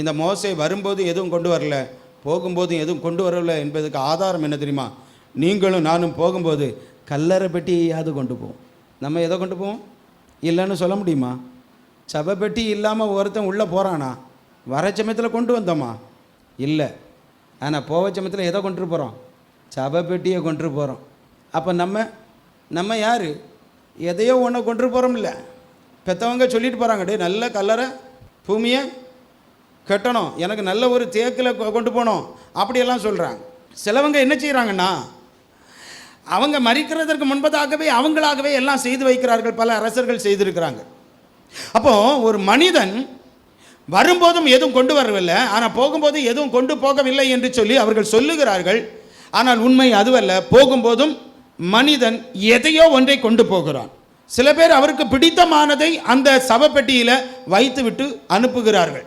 இந்த மோசை வரும்போது எதுவும் கொண்டு வரல போகும்போதும் எதுவும் கொண்டு வரல என்பதுக்கு ஆதாரம் என்ன தெரியுமா? நீங்களும் நானும் போகும்போது கல்லறை பெட்டியாவது கொண்டு போவோம். நம்ம எதை கொண்டு போவோம்? இல்லைன்னு சொல்ல முடியுமா? சபை பெட்டி இல்லாமல் ஒருத்தன் உள்ளே போகிறானா வர சமயத்தில் கொண்டு வந்தோமா? இல்லை. ஆனால் போக சமயத்தில் எதை கொண்டு போகிறோம் சபை பெட்டியை கொண்டு போகிறோம் அப்போ நம்ம நம்ம யார்? எதையோ ஒன்றை கொண்டு போகிறோம்ல பெற்றவங்க சொல்லிட்டு போகிறாங்க டே நல்ல கல்லறை பூமியை கட்டணும். எனக்கு நல்ல ஒரு தேக்கில் கொ- கொண்டு போகணும். அப்படியெல்லாம் சொல்கிறாங்க சிலவங்க என்ன செய்கிறாங்கன்னா அவங்க மறிக்கிறதற்கு முன்பதாகவே அவங்களாகவே எல்லாம் செய்து வைக்கிறார்கள். பல அரசர்கள் செய்திருக்கிறாங்க. அப்போ ஒரு மனிதன் வரும்போதும் எதுவும் கொண்டு வரவில்லை. ஆனால் போகும்போது எதுவும் கொண்டு போகவில்லை என்று சொல்லி அவர்கள் சொல்லுகிறார்கள். ஆனால் உண்மை அதுவல்ல. போகும்போதும் மனிதன் எதையோ ஒன்றை கொண்டு போகிறான். சில பேர் அவருக்கு பிடித்தமானதை அந்த சவப்பெட்டியில் வைத்துவிட்டு அனுப்புகிறார்கள்.